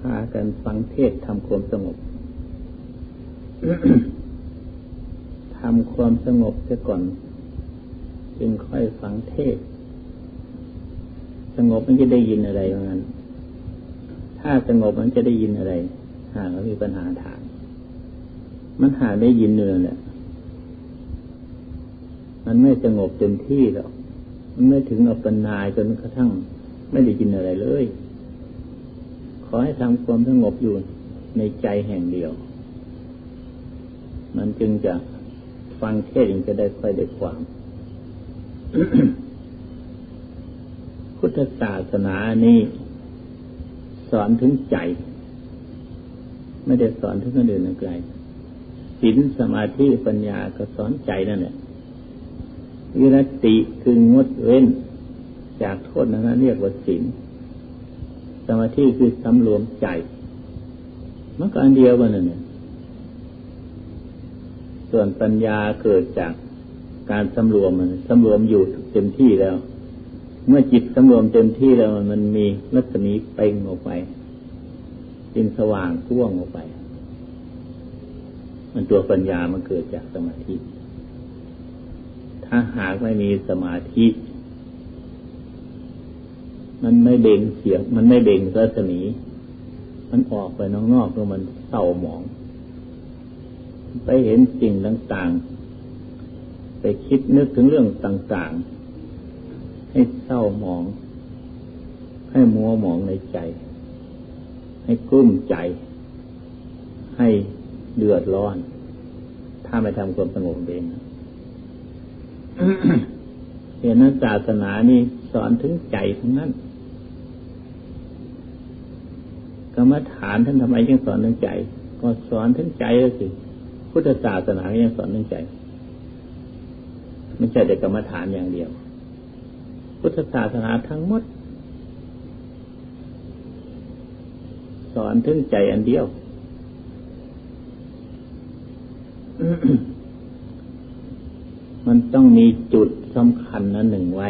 พากันฟังเทศทำความสงบทำความสงบเสียก่อน จึงค่อยฟังเทศ สงบมันจะได้ยินอะไรอย่างั้น ถ้าสงบมันจะได้ยินอะไร หากมีปัญหาถามมันหาได้ยินเนื้อแหละมันไม่สงบเต็มที่หรอก มันไม่ถึงอัปปนายจนกระทั่งไม่ได้ยินอะไรเลย ขอให้ทำความสงบอยู่ในใจแห่งเดียว มันจึงจะฟังเทศยังจะได้ค่อยได้ความ พุทธศาสนานี้สอนถึงใจ ไม่ได้สอนถึงคนอื่นไกลศีลสมาธิปัญญาก็สอนใจนั่นแหละวิรติคืองดเว้น จากโทษนั้นเรียกว่าศีล สมาธิคือสำรวมใจ มันก็อันเดียวกันนั่นเนี่ยส่วนปัญญาเกิดจากการสำรวมมันสำรวมอยู่เต็มที่แล้ว เมื่อจิตสำรวมเต็มที่แล้วมันมีรัศมีเป่งออกไปจึงสว่างพ่วงออกไป มันตัวปัญญามันเกิดจากสมาธิ ถ้าหากไม่มีสมาธิ มันไม่เบ่งเสียง มันไม่เบ่งรัศมี มันออกไปนอกๆแล้วมันเศร้าหมอง ไปเห็นสิ่งต่างๆ ไปคิดนึกถึงเรื่องต่างๆ ให้เศร้าหมอง ให้มัวหมองในใจ ให้กุ้มใจ ให้เดือดร้อน ถ้าไม่ทำความสงบเองเห็นนั้นศาสนานี่สอนถึงใจทั้งนั้น กรรมฐานท่านทำไมยังสอนถึงใจ ก็สอนถึงใจแล้วสิพุทธศาสนายังสอนเรื่องใจไม่ใช่แต่กรรมฐานอย่างเดียว พุทธศาสนาทั้งหมด สอนถึงใจอันเดียวมันต้องมีจุดสำคัญนั้นหนึ่งไว้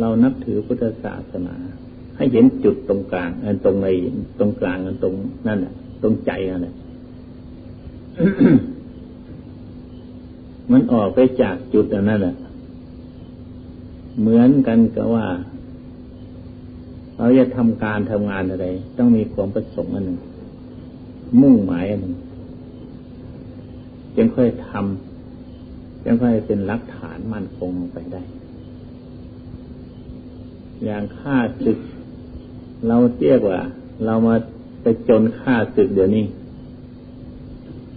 เรานับถือพุทธศาสนา ให้เห็นจุดตรงกลางอันตรงในตรงกลางอันตรงนั่นแหะตรงใจนั่นแหละมันออกไปจากจุดอนั้นแหละเหมือนกันกับว่า เราจะทำการทำงานอะไร ต้องมีความประสงค์อันหนึ่งมุ่งหมายอันหนึ่งจึงค่อยทำจึงค่อยเป็นหลักฐานมั่นคงไปได้ อย่างฆ่าศึก เราเรียกว่า เรามาไปจนฆ่าศึกเดี๋ยวนี้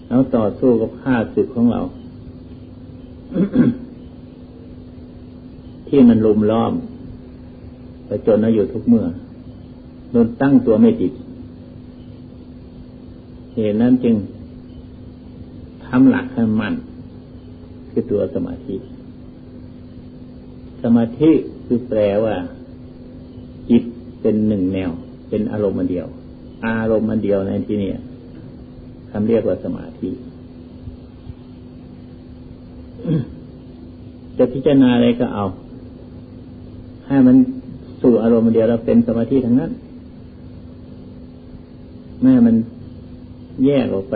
แล้วต่อสู้กับข้าศึกของเรา ที่มันลุมล้อมไปจนเราอยู่ทุกเมื่อโดนตั้งตัวไม่ติดเหตุนั้นจึงทำหลักให้มันคือตัวสมาธิ สมาธิคือแปลว่า จิต เป็นหนึ่งแนว เป็นอารมณ์เดียว อารมณ์เดียวในที่นี้คำเรียกว่าสมาธิจะพิจารณาอะไรก็เอา ให้มันสู่อารมณ์เดียวเราเป็นสมาธิทั้งนั้นแม่มันแยกออกไป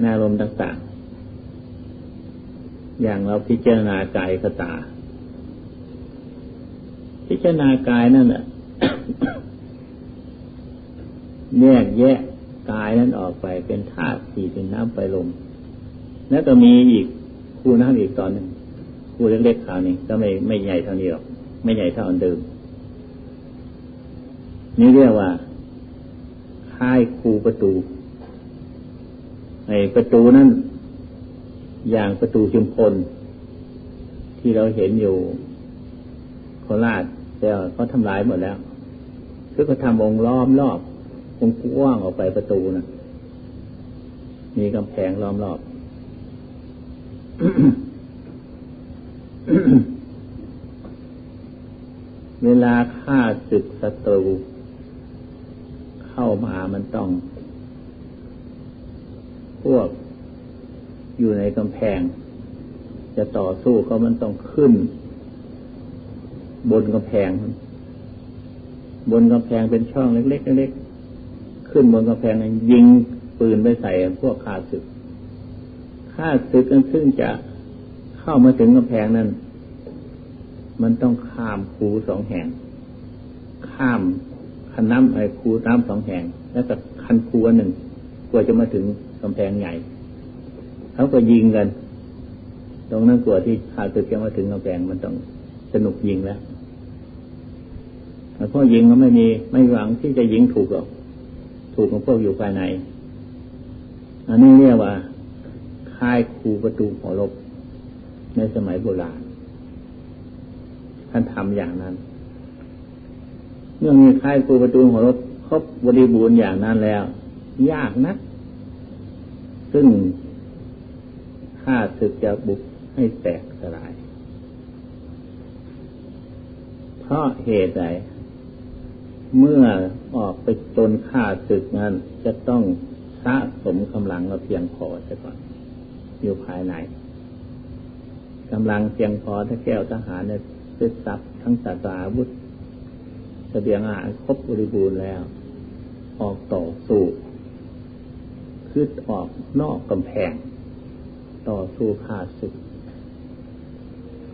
ในอารมณ์ต่าง ๆ อย่างเราพิจารณากายกตา พิจารณากายนั่นแหละแยกแยะกายนั้นออกไปเป็นธาตุสี่เป็นน้ำไฟลม แล้วก็มีอีกคู่น้ำอีกตอนหนึ่งคู่เล็กๆคราวนี้ก็ไม่ไม่ใหญ่เท่านี้หรอก ไม่ใหญ่เท่าอันเดิม นี่เรียกว่าค่ายคูประตูในประตูนั้นอย่างประตูชุมพลที่เราเห็นอยู่โคราช แต่เขาทำลายหมดแล้ว คือเขาทำองค์ล้อมรอบคงกว้างออกไปประตูนะมีกำแพงล้อมรอบเวลาฆ่าศึกศัตรูเข้ามามันต้อง พวกอยู่ในกำแพง จะต่อสู้เขามันต้องขึ้น บนกำแพง บนกำแพงเป็นช่องเล็กๆเล็กๆขึ้นบนกำแพงยิงปืนไปใส่พวกข้าศึกข้าศึกนั้นซึ่งจะเข้ามาถึงกำแพงนั้น มันต้องข้ามคูสองแห่ง ข้ามคันน้ำไอ้คูน้ำสองแห่ง แล้วก็คันคูอันหนึ่งกว่าจะมาถึงกำแพงใหญ่เขาก็ยิงกัน ตรงนั้นกลัวที่ข้าศึกจะมาถึงกำแพงมันต้อง สนุกยิงแล้วแต่พอยิงก็ไม่มีไม่หวังที่จะยิงถูกหรอก ถูกของพวกอยู่ภายใน อันนี้เรียกว่าค่ายคูประตูหอรบในสมัยโบราณท่านทำอย่างนั้น เมื่อมีค่ายคูประตูหอรบครบบริบูรณ์อย่างนั้นแล้ว ยากนัก ซึ่งข้าศึกจะบุกให้แตกสลาย เพราะเหตุใดเมื่อออกไปจนฆ่าศึกนั้น จะต้องสะสมกำลังเราเพียงพอซะก่อน อยู่ภายในกำลังเพียงพอถ้าแก้วทหารเนี่ยซื้อทรัพย์ทั้งศาสาวุธเสบียงอาหารครบบริบูรณ์แล้ว ออกต่อสู้คือออกนอกกำแพง ต่อสู้ฆ่าศึก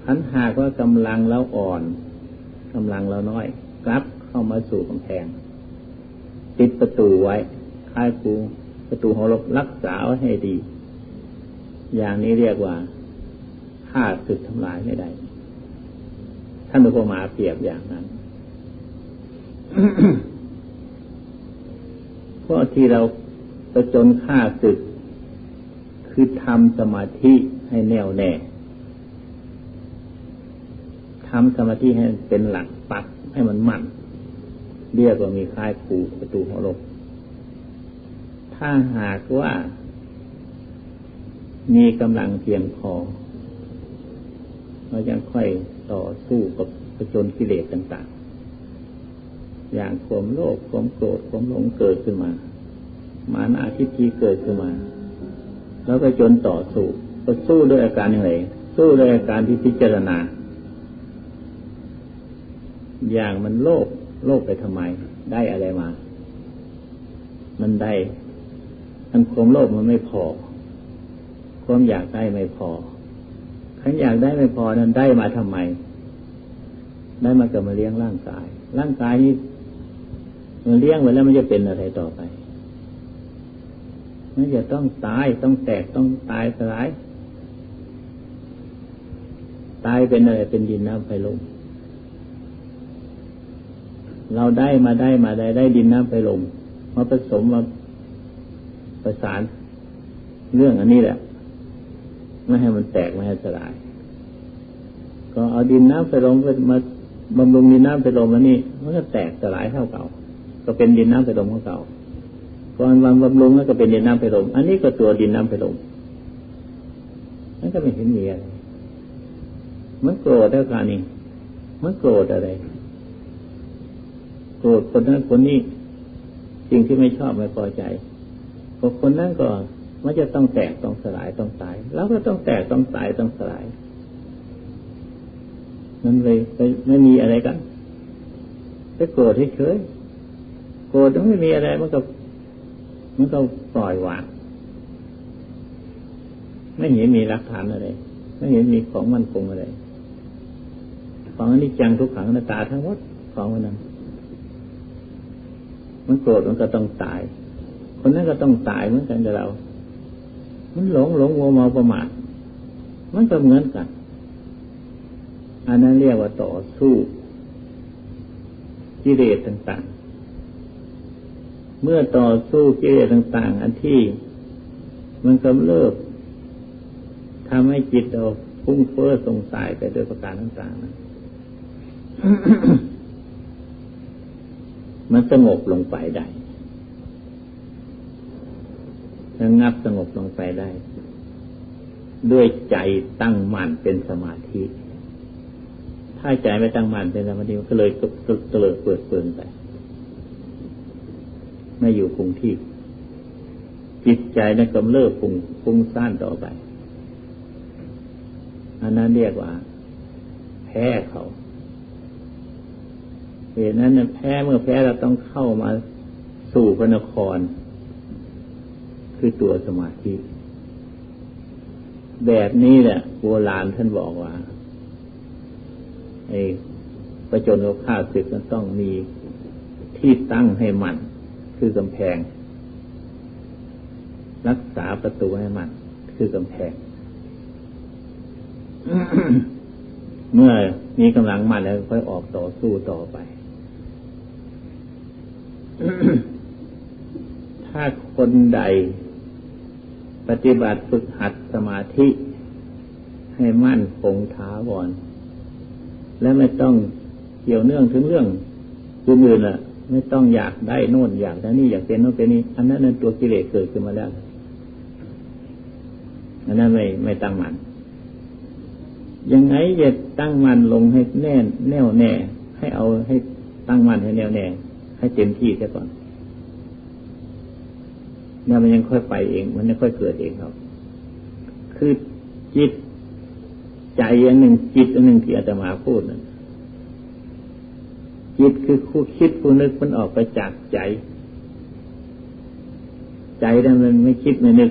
ขันหากว่ากำลังเราอ่อน กำลังเราน้อยกลับเข้ามาสู่กำแพงปิดประตูไว้ค่ายปูประตูหอรบรักษาไว้ให้ดี อย่างนี้เรียกว่าฆ่าศึกทำลายไม่ได้ ท่านอุปมาเปรียบอย่างนั้นเพราะที่เราประจนฆ่าศึก คือทำสมาธิให้แน่วแน่ ทำสมาธิให้เป็นหลักปักให้มันมั่นเรียกว่ามีค่ายผูประตูหัวลบถ้าหากว่า มีกำลังเพียงพอเรายังค่อยต่อสู้กับประจนกิเลสต่างๆ อย่างความโลภความโกรธความหลงเกิดขึ้นมา มานาทิฏฐิเกิดขึ้นมา แล้วก็จนต่อสู้ก็สู้ด้วยอาการอย่างไรสู้ด้วยอาการที่พิจารณา อย่างมันโลภโลภไปทำไม ได้อะไรมา มันได้มันความโลภมันไม่พอ ความอยากได้ไม่พอขันอยากได้ไม่พอนั้นได้มาทำไม ได้มากับมาเลี้ยงร่างกาย ร่างกายนี้มันเลี้ยงไว้แล้วมันจะเป็นอะไรต่อไปมันจะต้องตายต้องแตกต้องตายสลาย ตายเป็นอะไรเป็นดินน้ำไฟลม เราได้มาได้มาได้ได้ดินน้ำไฟลมมาผสมมาประสานเรื่องอันนี้แหละไม่ให้มันแตกไม่ให้สลาย ก็เอาดินน้ำไฟลมมาบำรุงดินน้ำไฟลมอันนี้มันก็แตกสลายเท่าเก่า ก็เป็นดินน้ำไฟลมของเก่าก่อนวันบำรุงก็เป็นดินน้ำไฟลมอันนี้ก็ตัวดินน้ำไฟลมนั่นก็ไม่เห็นมีอะไรมันโกรธเท่ากันนี่มันโกรธอะไร รธคนนั้นคนนี้สิ่งที่ไม่ชอบไม่พอใจพอคนนั้นก็มันจะต้องแตกต้องสลายต้องตายแล้วก็ต้องแตกต้องตายต้องสลายมันเลยไม่มีอะไรกันไปโกรธเฉยโกรธต้องไม่มีอะไรมันก็มันก็ปล่อยวางไม่เห็นมีหลักฐานอะไรไม่เห็นมีของมันคงอะไรของอนิจจังทุกขังหน้าตาทั้งหมดของมันนั้น มันโกรธมันก็ต้องตาย คนนั้นก็ต้องตายเหมือนกันกับเรา มันหลงหลงโมเมาประมาทมันก็เหมือนกัน อันนั้นเรียกว่าต่อสู้กิเลสต่าง ๆ เมื่อต่อสู้กิเลสต่าง ๆ อันที่มันกำเริบทำให้จิตเราพุ่งเฟ้อสงสัยไปด้วยประการต่างๆนะ มันสงบลงไปได้ระงับสงบลงไปได้ ด้วยใจตั้งมั่นเป็นสมาธิ ถ้าใจไม่ตั้งมั่นเป็นสมาธิก็เลยกเตลิดเปิดเปิงไปไม่อยู่คงที่ จิตใจนั้นกำเริบฟุ้งฟุ้งซ่านต่อไป อันนั้นเรียกว่า แพ้เขา เหตุนั้นแพ้เมื่อแพ้เราต้องเข้ามาสู่พระนคร คือตัวสมาธิ แบบนี้แหละโบราณท่านบอกว่าไอ้ประจนกับข้าศึกมันต้องมีที่ตั้งให้มัน คือกำแพง รักษาประตูให้มัน คือกำแพง เมื่อมีกำลังมันแล้วค่อยออกต่อสู้ต่อไป ถ้าคนใด ปฏิบัติฝึกหัดสมาธิ ให้มั่นคงท้าวรและไม่ต้องเกี่ยวเนื่องถึงเรื่องอื่นๆล่ะ ไม่ต้องอยากได้โน่นอยากได้นี่อยากเป็นโน่นเป็นนี่อันนั้นนั่นตัวกิเลสเกิดขึ้นมาแล้วอันนั้นไม่ไม่ตั้งมันยังไงจะตั้งมันลงให้แน่แน่วแน่ ให้เอาให้ตั้งมันให้แน่วแน่ ให้เต็มที่ซะก่อนเนี่ยมันยังค่อยไปเอง มันยังค่อยเกิดเองครับ คือจิตใจอันหนึ่งจิตอันหนึ่งที่อาตมาพูดนะจิตคือคู่คิดคู่นึกมันออกไปจากใจ ใจนั้นมันไม่คิดไม่นึก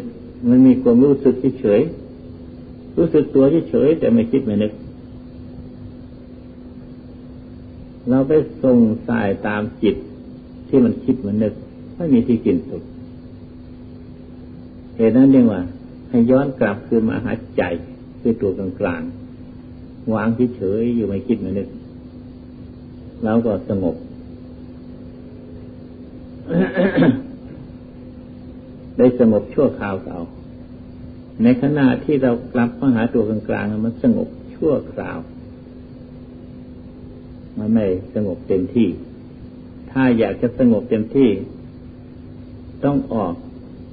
มันมีความรู้สึกเฉยรู้สึกตัวเฉยแต่ไม่คิดไม่นึก เราไปส่งสายตามจิต ที่มันคิดเหมันนึกไม่มีที่กินสุดเหตุนั้นเรียกว่า ให้ย้อนกลับคืนมาหาใจคือตัวกลางกลางวางเฉยอยู่ไม่คิดไม่นึก แล้วก็สงบได้สงบชั่วคราวเก่าในขณะที่เรากลับมาหาตัวกลางๆมันสงบชั่วคราว มันไม่สงบเต็มที่ ถ้าอยากจะสงบเต็มที่ ต้องออก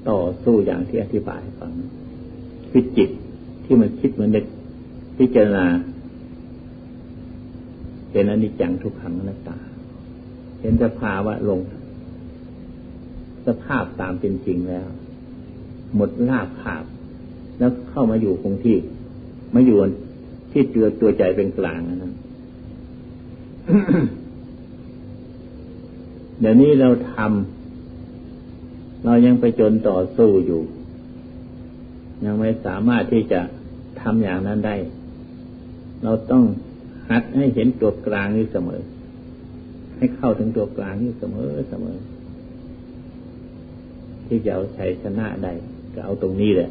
ต่อสู้อย่างที่อธิบายฟังคือจิตที่มันคิดเหมือนเด็กพิจารณาเป็นอนิจจังทุกขังอนัตตา เห็นสภาวะลง สภาพตามเป็นจริงแล้ว หมดลาบขาบ แล้วเข้ามาอยู่คงที่มาอยู่ที่เจือตัวใจเป็นกลางนะ เดี๋ยวนี้เราทำเรายังไปจนต่อสู้อยู่ ยังไม่สามารถที่จะทำอย่างนั้นได้ เราต้องหัดให้เห็นตัวกลางนี้เสมอ ให้เข้าถึงตัวกลางนี้เสมอเสมอ ที่จะเอาชัยชนะได้ก็เอาตรงนี้แหละ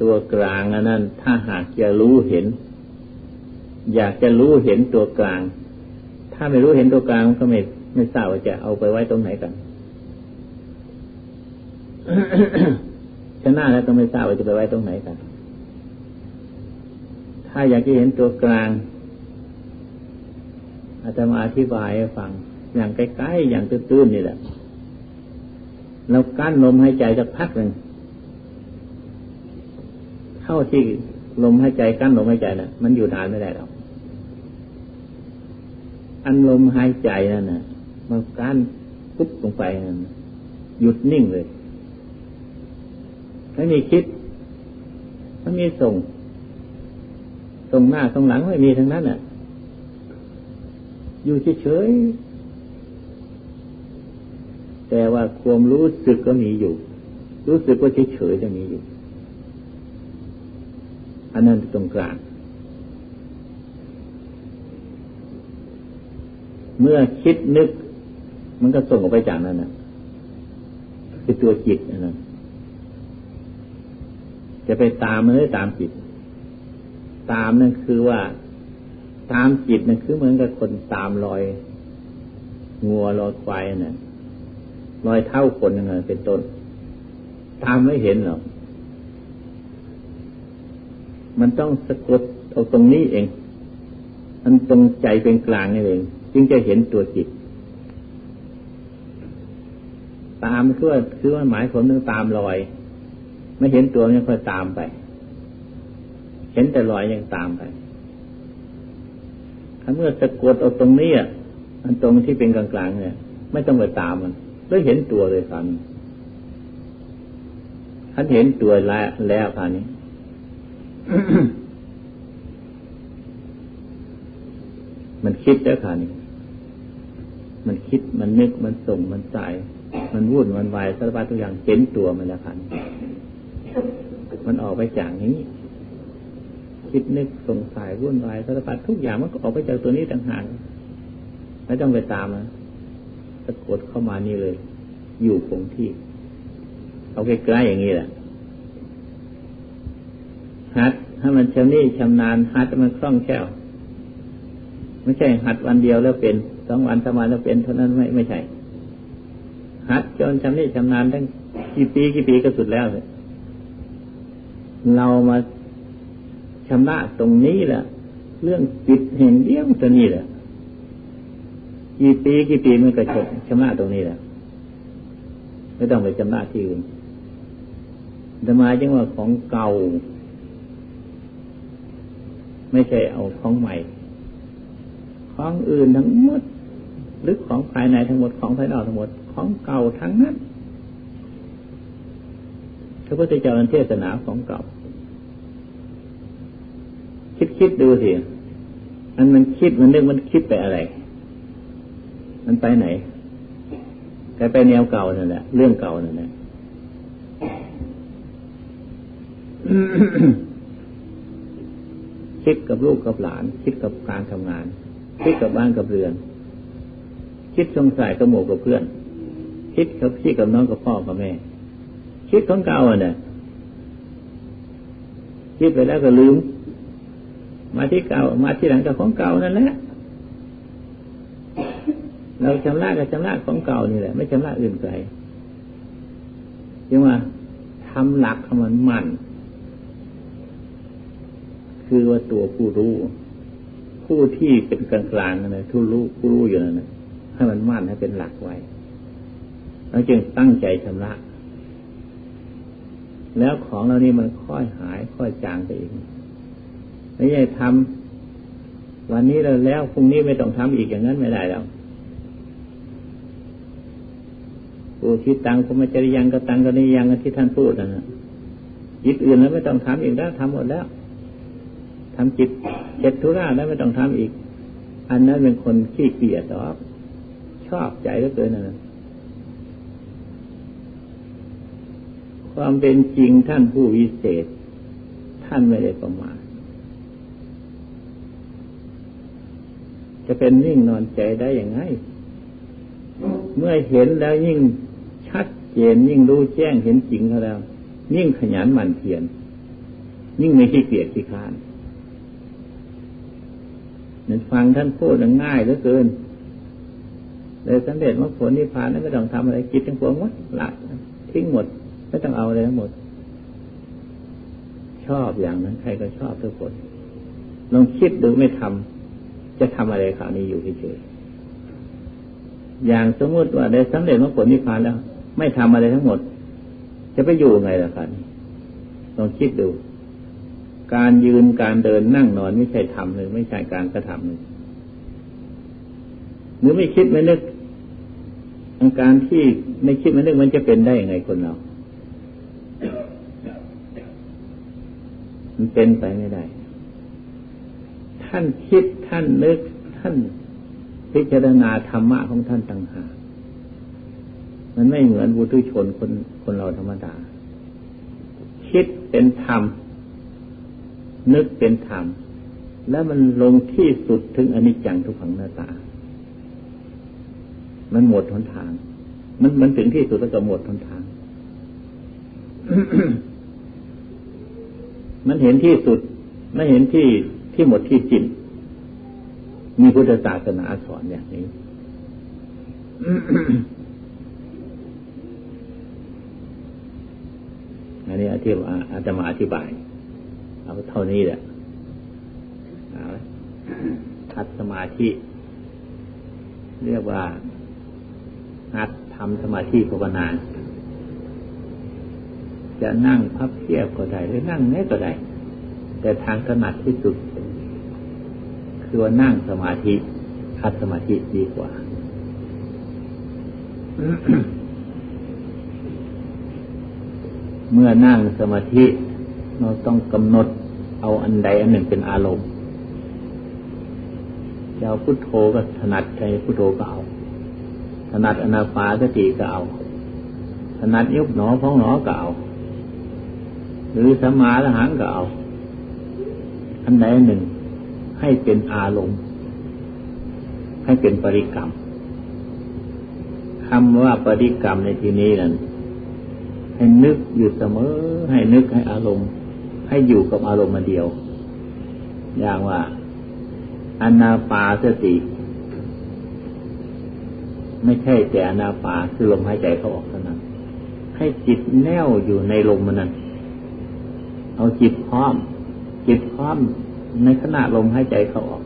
ตัวกลางนั้น ถ้าหากจะรู้เห็น อยากจะรู้เห็นตัวกลาง ถ้าไม่รู้เห็นตัวกลางก็ไม่ไม่ทราบว่าจะเอาไปไว้ตรงไหนกันชนะแล้วก็ไม่ทราบว่าจะไปไว้ตรงไหนกัน ถ้าอยากจะเห็นตัวกลางอาจจะมาอธิบายให้ฟัง อย่างใกล้ๆอย่างตื้นๆนี่แหละเรากั้นลมหายใจสักพักหนึ่งเข้าที่ลมหายใจกั้นลมหายใจนะ่ะ มันอยู่นานไม่ได้หรอก อันลมหายใจนั่นน่ะมันกั้นปุ๊บลงไปนั่นหยุดนิ่งเลยไม่มีคิดไม่มีส่ง ส่งหน้าส่งหลังไม่มีทั้งนั้นอะ อยู่เฉยแต่ว่าความรู้สึกก็มีอยู่ รู้สึกว่าเฉยๆจะมีอยู่ อันนั้นตรงกลาง เมื่อคิดนึก มันก็ส่งออกไปจากนั้นนะคือตัวจิตนะจะไปตามมันได้ตามจิต ตามนั่นคือว่า ตามจิตนั่นคือเหมือนกับคนตามรอยงัวรอยควายนะ่ะรอยเท้าคนยังไงเป็นต้น ตามไม่เห็นหรอกมันต้องสะกดเอาตรงนี้เอง มันตรงใจเป็นกลางนี่เอง จึงจะเห็นตัวจิต ตามคือว่าคือว่าหมายผมนึงตามรอย ไม่เห็นตัวยังค่อยตามไป เห็นแต่รอยยังตามไปถ้าเมื่อสะกดเอาตรงนี้อะมันตรงที่เป็นกลางๆเนี่ย ไม่ต้องไปตามมันได้เห็นตัวเลยครับท่านเห็นตัวแล้วแล้วคราวนี้มันคิดแล้วค่ะนี่ มันคิดมันนึกมันส่งมันใจมันวุ่นมันวายสารพัดทุกอย่างเห็นตัวมันแล้วค่ะมันออกไปจากนี้ คิดนึกสงสัยวุ่นวายสารพัดทุกอย่างมันก็ออกไปจากตัวนี้ต่างหากไม่ต้องไปตามนะสะกดเข้ามานี่เลย อยู่คงที่ เอาใกล้ๆอย่างนี้แหละฮัดถ้ามันชำนิชำนาญฮัดมันคล่องแคล่ว ไม่ใช่หัดวันเดียวแล้วเป็น สองวันสามวันแล้วเป็นเท่านั้นไม่ไม่ใช่หัดจนชำนิชำนาญตั้งกี่ปีกี่ปีก็สุดแล้วเลยเรามาชำระตรงนี้แหละเรื่องจิตแห่งเดียวตัวนี้แหละกี่ปีกี่ปีมันก็ชำระตรงนี้แหละไม่ต้องไปชำระที่อื่นธรรมาจึงว่าของเก่า ไม่ใช่เอาของใหม่ ของอื่นทั้งหมด รือของภายในทั้งหมดของภายนอกทั้งหมดของเก่าทั้งนั้นพระพุทธเจ้าเทศนาของเก่า คิดคิดดูสิอันมันคิดมันนึกมันคิดไปอะไร มันไปไหนไปไปแนวเก่านั่นแหละเรื่องเก่านั่นแหละคิดกับลูกกับหลาน คิดกับการทำงาน คิดกับบ้านกับเรือน คิดสงสัยกับหมู่กับเพื่อน คิดกับพี่กับน้องกับพ่อกับแม่ คิดของเก่าเนี่ยคิดไปแล้วก็ลืม มาที่เก่า มาที่หลังกับของเก่านั่นแหละเราชำระกับชำระของเก่านี่แหละ ไม่ชำระอื่นไกลยังว่าทำหลักของมันมัน คือว่าตัวผู้รู้ ผู้ที่เป็นกลางกลางนั่นแหละทุรู้ผู้รู้อยู่นั่นแหละ ให้มันมั่นให้เป็นหลักไว้ แล้วจึงตั้งใจชำระ แล้วของเรานี่มันค่อยหายค่อยจางไปเองไม่ใช่ทำวันนี้เราแล้วพรุ่งนี้ไม่ต้องทำอีกอย่างนั้นไม่ได้แล้วปูชิตังพมจริยังกตังกนิยังที่ท่านพูดนะจิตอื่นแล้วไม่ต้องทำอีกแล้วทำหมดแล้วทำจิตเจ็ดธุระแล้วไม่ต้องทำอีก อันนั้นเป็นคนขี้เกียจหรอก ชอบใจก็เกินนะความเป็นจริงท่านผู้วิเศษ ท่านไม่ได้ประมาทจะเป็นนิ่งนอนใจได้อย่างไง เมื่อเห็นแล้วยิ่งชัดเจนยิ่งรู้แจ้งเห็นจริงเขาแล้ว ยิ่งขยันหมั่นเพียรยิ่งไม่ขี้เกียจขี้คานนั่นฟังท่านพูดง่ายเหลือเกิน เลยสังเร็จว่าผลนิพพานนั้นไม่ต้องทำอะไรกิจทั้งปวงหมดละทิ้งหมด ไม่ต้องเอาอะไรทั้งหมด ชอบอย่างนั้น ใครก็ชอบทุกคนลองคิดดูไม่ทำจะทำอะไรคราวนี้อยู่เฉยๆอย่างสมมติว่าได้สำเร็จมรรคผลนิพพานแล้ว ไม่ทำอะไรทั้งหมด จะไปอยู่ไงล่ะครับลองคิดดู การยืนการเดินนั่งนอนไม่ใช่ทำเลยไม่ใช่การกระทำเลย หรือไม่คิดไม่นึกอาการที่ไม่คิดไม่นึกมันจะเป็นได้ยังไงคนเรา มันเป็นไปไม่ได้ ท่านคิดท่านนึกท่านพิจารณาธรรมะของท่านต่างหากมันไม่เหมือนบุตุชนคนคนเราธรรมดา คิดเป็นธรรม นึกเป็นธรรม แล้วมันลงที่สุดถึงอนิจจังทุกขังหน้าตา มันหมดทนทาง มันมันถึงที่สุดแล้วก็หมดทนทาง มันเห็นที่สุด ไม่เห็นที่ที่หมดที่จิตมีพุทธศาสนาสอนอย่างนี้อันนี้อธิบายอาตมาอธิบาย เอาเท่านี้แหละทัดสมาธิ เรียกว่า หัดทำสมาธิภาวนา จะนั่งพับเพียบก็ได้หรือนั่งแน่ก็ได้ แต่ทางถนัดที่สุด คือว่านั่งสมาธิคัดสมาธิดีกว่าเมื่อนั่งสมาธิ เราต้องกำหนดเอาอันใดอันหนึ่งเป็นอารมณ์จะเอาพุทโธก็ถนัดใจพุทโธก็เอา ถนัดอนาปาสติก็เอาถนัดยุบหนอพองหนอก็เอาหรือสมาละหังก็เอาอันใดหนึ่ง ให้เป็นอารมณ์ ให้เป็นปริกรรมคำว่าปริกรรมในที่นี้นั้นให้นึกอยู่เสมอ ให้นึกให้อารมณ์ ให้อยู่กับอารมณ์มาเดียว อย่างว่าอนาปาสติ ไม่ใช่แต่อนาปาคือลมหายใจเข้าออกเท่านั้นให้จิตแน่วอยู่ในลมมันนั้น เอาจิตพร้อม จิตพร้อมในขณะลมหายใจเข้าออก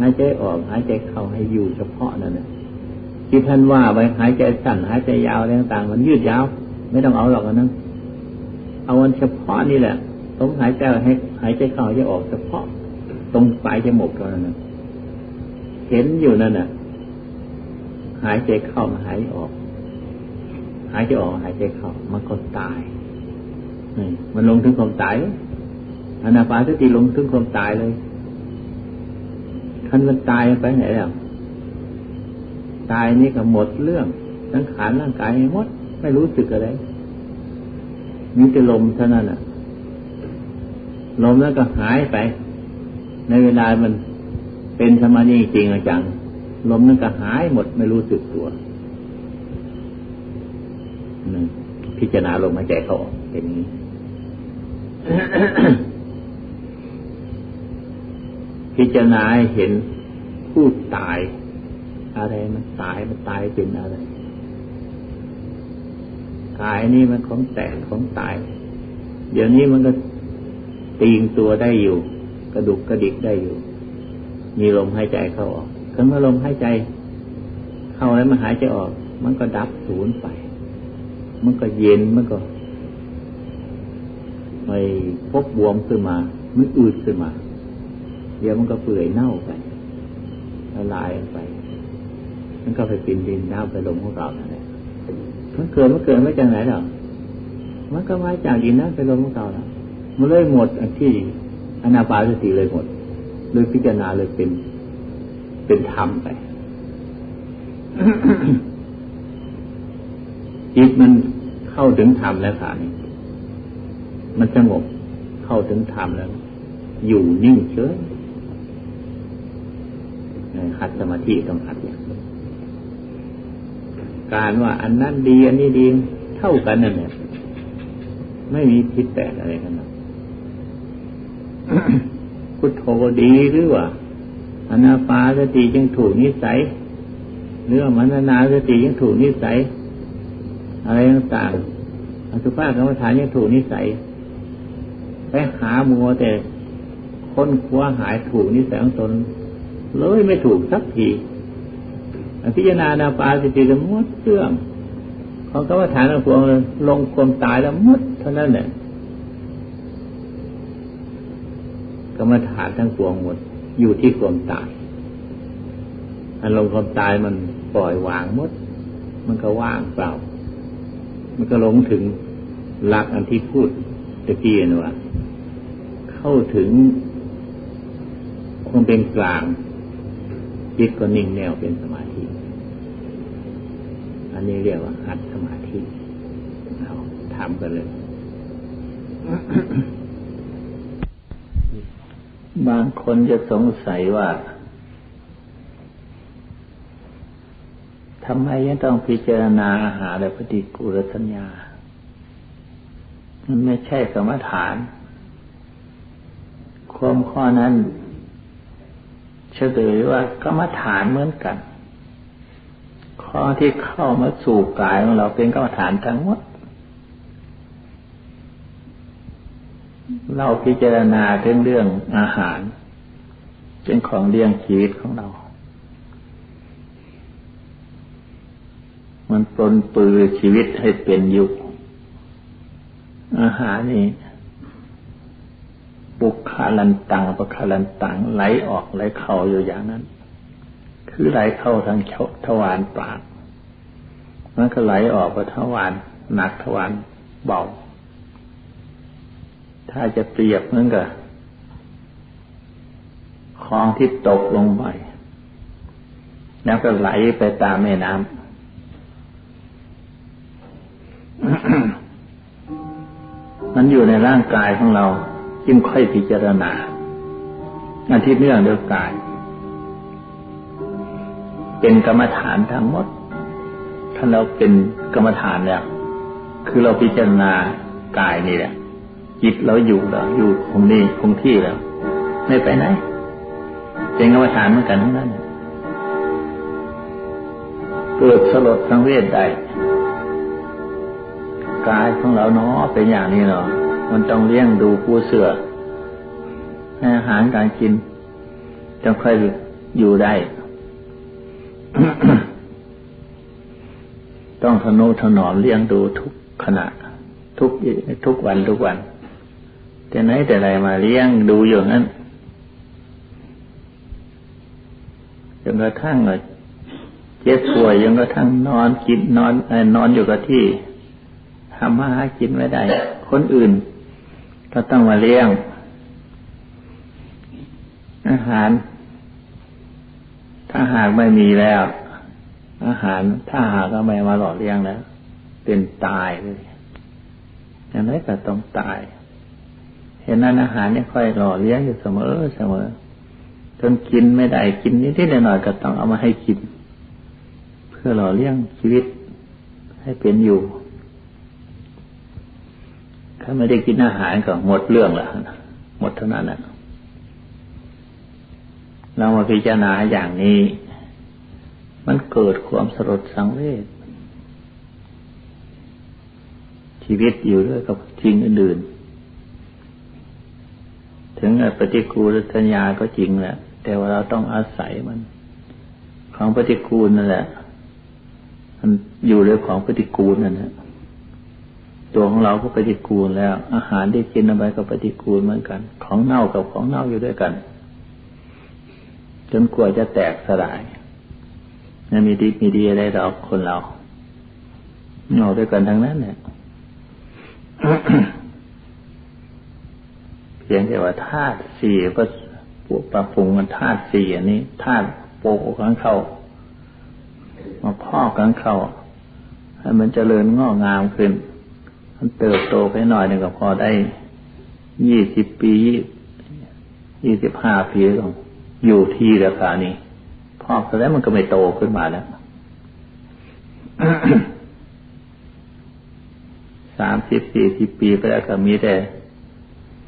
หายใจออกหายใจเข้าให้อยู่เฉพาะนั่นแหละที่ท่านว่าไปหายใจสั้นหายใจยาวอะไรต่างๆมันยืดยาว ไม่ต้องเอาหรอกนะเอาวันเฉพาะนี่แหละต้องหายใจให้หายใจเข้าหายใจออกเฉพาะ ตรงปลายจมูกเท่านั้นเห็นอยู่นั่นน่ะ หายใจเข้ามาหายออก หายใจออกหายใจเข้ามันก็ตายนี่มันลงถึงความตายอนาปานสติลงถึงความตายเลยคันมันตายไปไหนแล้วตายนี่ก็หมดเรื่องสังขารร่างกายหมด ไม่รู้สึกอะไรมีแต่ลมเท่านั้นอะ ลมแล้วก็หายไป ในเวลามันเป็นสมาธิจริงจัง ลมนั้นก็หายหมดไม่รู้สึกตัวนึงพิจารณาลมหายใจเขาออกเป็นนี้พิจารณาเห็นผู้ตาย อะไรมันตายมันตายเป็นอะไรกายนี่มันของแตกของตาย เดี๋ยวนี้มันก็ตีงตัวได้อยู่ กระดุกกระดิกได้อยู่ มีลมหายใจเข้าออก คำว่าลมหายใจ เข้าแล้วมันหายใจออก มันก็ดับศูนย์ไป มันก็เย็นมันก็ไม่พบบวมขึ้นมา มันอืดขึ้นมา เดี๋ยวมันก็เปื่อยเน่าไปละลายไป มันก็ไปปินดินน้ำไปลมของเรานั่นแหละมันเกิดมันเกิดไม่จากไหนหรอกมันก็มาจากดินน้ำไปลมของเราแล้วมันเลยหมดอันที่อนาปาสติเลยหมด เลยพิจารณาเลยเป็น เป็นธรรมไป จิตมันเข้าถึงธรรมแล้วค่ะนี่มันสงบเข้าถึงธรรมแล้ว อยู่นิ่งเฉยหัดสมาธิต้องหัดอย่างการว่าอันนั้นดี อันนี้ดีเท่ากันนั่นแหละไม่มีผิดแปลกอะไรกันนะพุทโธดีหรือว่า อนาปาสติยังถูกนิสัยหรือมนนาสติยังถูกนิสัย อะไรต่างๆอสุภะกรรมฐานยังถูกนิสัย ไปหามัวแต่ค้นคว้าหายถูกนิสัยของตนเลยไม่ถูกสักทีพิจารณานาปาสติจะมดเรื่องของกรรมฐานของพวงลงความตายแล้วมดเท่านั้นแหละกรรมฐานทั้งปวงหมด อยู่ที่ความตายอารมณ์ความตายมันปล่อยวางหมด มันก็ว่างเปล่า มันก็ลงถึงหลักอันที่พูดตะกี้นว่า เข้าถึงความเป็นกลางจิตก็นิ่งแนวเป็นสมาธิ อันนี้เรียกว่าหัดสมาธิเอาทำกันเลย บางคนจะสงสัยว่าทำไมยังต้องพิจารณาอาหารและปฏิกูลสัญญา มันไม่ใช่กรรมฐาน ความข้อนั้นเฉลยว่ากรรมฐานเหมือนกัน ข้อที่เข้ามาสู่กายของเราเป็นกรรมฐานทั้งหมด เราพิจารณาถึงเรื่องอาหาร เป็นของเลี้ยงชีวิตของเรา มันปนปือชีวิตให้เป็นอยู่อาหารนี่ปุกขาลันตังปะขาลันตังไหลออกไหลเข้าอยู่อย่างนั้น คือไหลเข้าทางทวารปากมันก็ไหลออกไปทวารหนักทวารเบา ถ้าจะเปรียบเหมือนกับคลองที่ตกลงไปแล้วก็ไหลไปตามแม่น้ำมันอยู่ในร่างกายของเราจึงค่อยพิจารณาอันที่เนื่องด้วยกาย เป็นกรรมฐานทั้งหมด ถ้าเราเป็นกรรมฐานแล้ว คือเราพิจารณากายนี่แหละ จิตเราอยู่แล้วอยู่คงนี่คงที่แล้ว ไม่ไปไหน เป็นกรรมฐานเหมือนกันทั้งนั้นเกิดสลดสังเวชได้กายของเราเนาะเป็นอย่างนี้เนาะมันต้องเลี้ยงดูผู้เสือให้อาหารการกินจะค่อยอยู่ได้ ต้องทนุถนอมเลี้ยงดูทุกขณะ ทุกทุกวันทุกวัน แต่ไหนแต่ไรมาเลี้ยงดูอย่างนั้นจนกระทั่งเจ็บป่วยยังกระทั่งนอนกินนอนนอนอยู่กับที่ทำมาหากินไม่ได้ คนอื่นก็ต้องมาเลี้ยง อาหาร ถ้าหากไม่มีแล้ว อาหารถ้าหากก็ไม่มาหล่อเลี้ยงแล้ว เป็นตายเลยอย่างไรก็ต้องตาย เห็นนั้นอาหารเนี่ยค่อยหล่อเลี้ยงอยู่เสมอเสมอ จนกินไม่ได้กินนิดๆหน่อยๆก็ต้องเอามาให้กิน เพื่อหล่อเลี้ยงชีวิตให้เป็นอยู่ ถ้าไม่ได้กินอาหารก็หมดเรื่องละหมดเท่านั้นแหละเรามาพิจารณาอย่างนี้ มันเกิดความสลดสังเวชชีวิตอยู่ด้วยกับจริงอื่นๆ ถึงปฏิกูลสัญญาก็จริงแหละ แต่ว่าเราต้องอาศัยมัน ของปฏิกูลนั่นแหละ มันอยู่ด้วยของปฏิกูลนั่นแหละตัวของเราก็ปฏิกูลแล้ว อาหารที่กินอะไรก็ปฏิกูลเหมือนกัน ของเน่ากับของเน่าอยู่ด้วยกัน จนกลัวจะแตกสลายนั่นมีดีมีดีอะไรเราคนเราเน่าด้วยกันทั้งนั้นเนี่ย เพียงแต่ว่าธาตุสี่ก็ปวดปรับปรุงกันธาตุสี่อันนี้ธาตุโปกกันเข้ามาพ่อกันเข้าให้มันเจริญงอกงามขึ้น มันเติบโตไปหน่อยหนึ่งก็พอได้ยี่สิบปียี่สิบห้าปีก็อยู่ที่ราคานี้พอแล้วมันก็ไม่โตขึ้นมาแล้วสามสิบสี่สิบปีไปแล้วก็มีแต่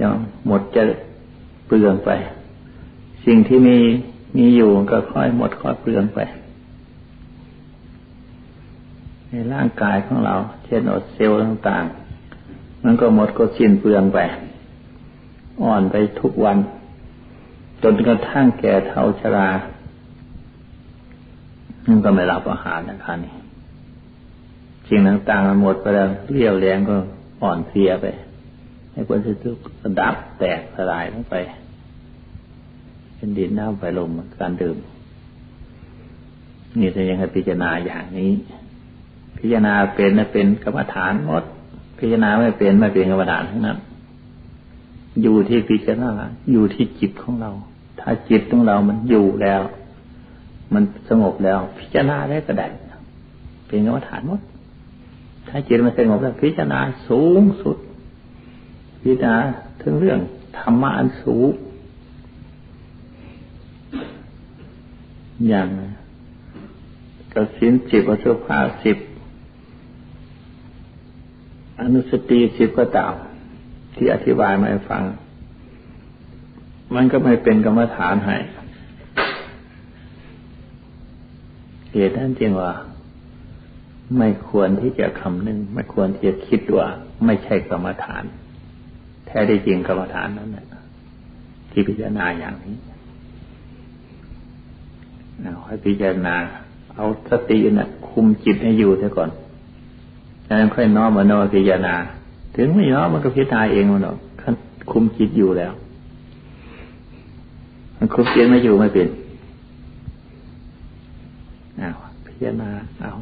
ยังหมดจะเปลืองไป สิ่งที่มีมีอยู่ก็ค่อยหมดค่อยเปลืองไป ในร่างกายของเรา เช่นอดเซลล์ต่างๆ มันก็หมดก็สิ้นเปลืองไป อ่อนไปทุกวัน จนกระทั่งแก่เท่าชรามันก็ไม่รับอาหารนะครับนี่สิ่งต่างๆมันหมดไปแล้วเลี้ยวแรงก็อ่อนเพลียไป ให้คนที่ทุกสดับแตกสลายลงไป เป็นดินน้ำไฟลมการดื่มนี่จะยังให้พิจารณาอย่างนี้ พิจารณาเป็นนะเป็นกรรมฐานหมด พิจารณาไม่เป็นไม่เป็นกรรมฐานทั้งนั้นอยู่ที่พิจารณาอยู่ที่จิตของเรา ถ้าจิตของเรามันอยู่แล้ว มันสงบแล้ว พิจารณาได้ก็ได้เป็นกรรมฐานหมด ถ้าจิตมันสงบแล้วพิจารณาสูงสุด พิจารณาถึงเรื่องธรรมะอันสูงอย่างกสินจิบอสุภาสิบอนุสติสิบก็ตามที่อธิบายมาให้ฟัง มันก็ไม่เป็นกรรมฐานให้เหตุนั้นจึงว่า ไม่ควรที่จะคำนึง ไม่ควรที่จะคิดว่า ไม่ใช่กรรมฐาน แท้ได้จริงกรรมฐานนั้นแหละที่พิจารณาอย่างนี้เอาให้พิจารณา เอาสตินะ่ะ คุมจิตให้อยู่เสียก่อนแล้วค่อยน้อมมโนพิจารณา ถึงไม่น้อมมันก็พิจารณาเองมันหรอกคุมจิตอยู่แล้ว มันคุมจิตไม่อยู่ไม่เป็นอ้าวพิจารณาเอา